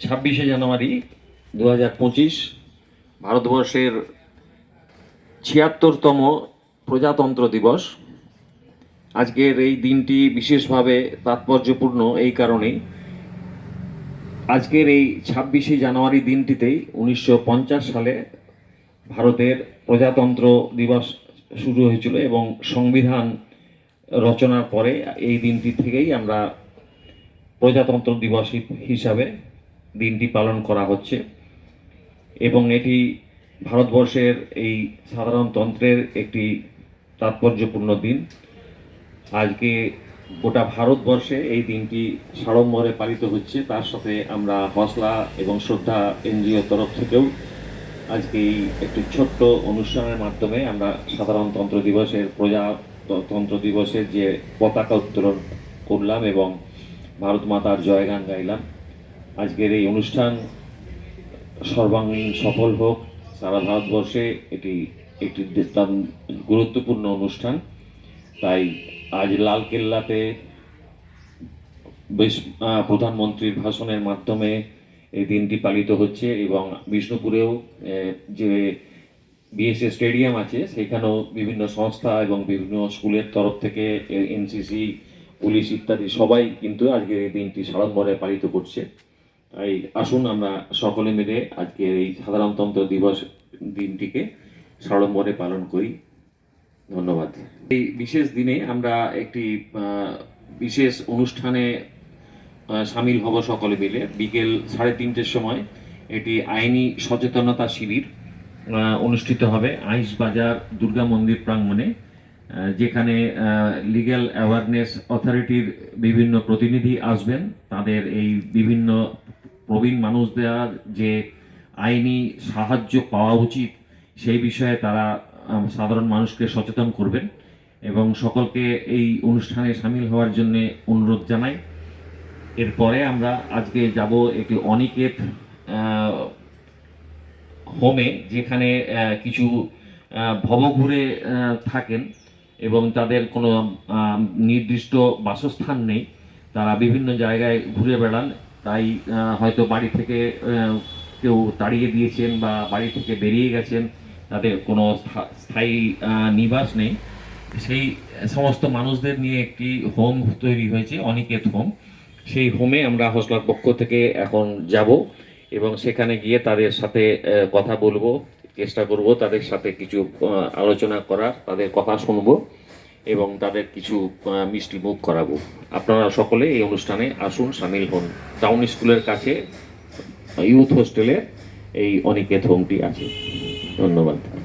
ছাব্বিশে জানুয়ারি দু হাজার পঁচিশ, ভারতবর্ষের ছিয়াত্তরতম প্রজাতন্ত্র দিবস। আজকের এই দিনটি বিশেষভাবে তাৎপর্যপূর্ণ এই কারণেই আজকের এই ছাব্বিশে জানুয়ারি দিনটিতেই উনিশশো পঞ্চাশ সালে ভারতের প্রজাতন্ত্র দিবস শুরু হয়েছিল এবং সংবিধান রচনার পরে এই দিনটি থেকেই আমরা প্রজাতন্ত্র দিবস হিসাবে দিনটি পালন করা হচ্ছে। এবং এটি ভারতবর্ষের এই সাধারণতন্ত্রের একটি তাৎপর্যপূর্ণ দিন। আজকে গোটা ভারতবর্ষে এই দিনটি সাড়ম্বরে পালিত হচ্ছে। তার সাথে আমরা হসলা এবং শ্রদ্ধা এনজিও তরফ থেকেও আজকে এই একটি ছোট্ট অনুষ্ঠানের মাধ্যমে আমরা সাধারণতন্ত্র দিবসের প্রজাতন্ত্র দিবসের যে পতাকা উত্তোলন করলাম এবং ভারত মাতার জয়গান গাইলাম। আজকের এই অনুষ্ঠান সর্বাঙ্গীন সফল হোক। সারা ভারতবর্ষে এটি একটি গুরুত্বপূর্ণ অনুষ্ঠান। তাই আজ লালকেল্লাতে বেশ প্রধানমন্ত্রীর ভাষণের মাধ্যমে এই দিনটি পালিত হচ্ছে এবং বিষ্ণুপুরেও যে বিএসএ স্টেডিয়াম আছে, সেখানেও বিভিন্ন সংস্থা এবং বিভিন্ন স্কুলের তরফ থেকে এনসিসি, পুলিশ ইত্যাদি সবাই কিন্তু আজকের এই দিনটি সাড়ম্বরে পালিত করছে। তাই আসুন আমরা সকলে মিলে আজকের এই সাধারণতন্ত্র দিবস দিনটিকে সাড়ম্বরে পালন করি। ধন্যবাদ। এই বিশেষ দিনে আমরা একটি বিশেষ অনুষ্ঠানে সামিল হব সকলে মিলে। বিকেল সাড়ে তিনটের সময় এটি আইনি সচেতনতা শিবির অনুষ্ঠিত হবে আইস বাজার দুর্গা মন্দির প্রাঙ্গণে যেখানে লিগ্যাল অ্যাওয়ারনেস অথরিটির বিভিন্ন প্রতিনিধি আসবেন। তাদের এই বিভিন্ন প্রবীণ মানুষদের যে আইনি সাহায্য পাওয়া উচিত, সেই বিষয়ে তারা সাধারণ মানুষকে সচেতন করবেন এবং সকলকে এই অনুষ্ঠানে সামিল হওয়ার জন্য অনুরোধ জানাই। এরপরে আমরা আজকে যাব একটি অনিকেত হোমে, যেখানে কিছু ভবঘুরে থাকেন এবং তাদের কোনো নির্দিষ্ট বাসস্থান নেই। তারা বিভিন্ন জায়গায় ঘুরে বেড়ান তাই হয়তো বাড়ি থেকে কেউ তাড়িয়ে দিয়েছেন বা বাড়ি থেকে বেরিয়ে গেছেন তাদের কোনো স্থায়ী নিবাস নেই। সেই সমস্ত মানুষদের নিয়ে একটি হোম তৈরি হয়েছে, অনিকেত হোম। সেই হোমে আমরা হসলার পক্ষ থেকে এখন যাব এবং সেখানে গিয়ে তাদের সাথে কথা বলব, চেষ্টা করব তাদের সাথে কিছু আলোচনা করার, তাদের কথা শুনব। এবং তাদের কিছু মিষ্টি মুখ করাবো। আপনারা সকলে এই অনুষ্ঠানে আসুন, সামিল হন। টাউন স্কুলের কাছে ইউথ হোস্টেলে এই অনিকেত হোমটি আছে। ধন্যবাদ।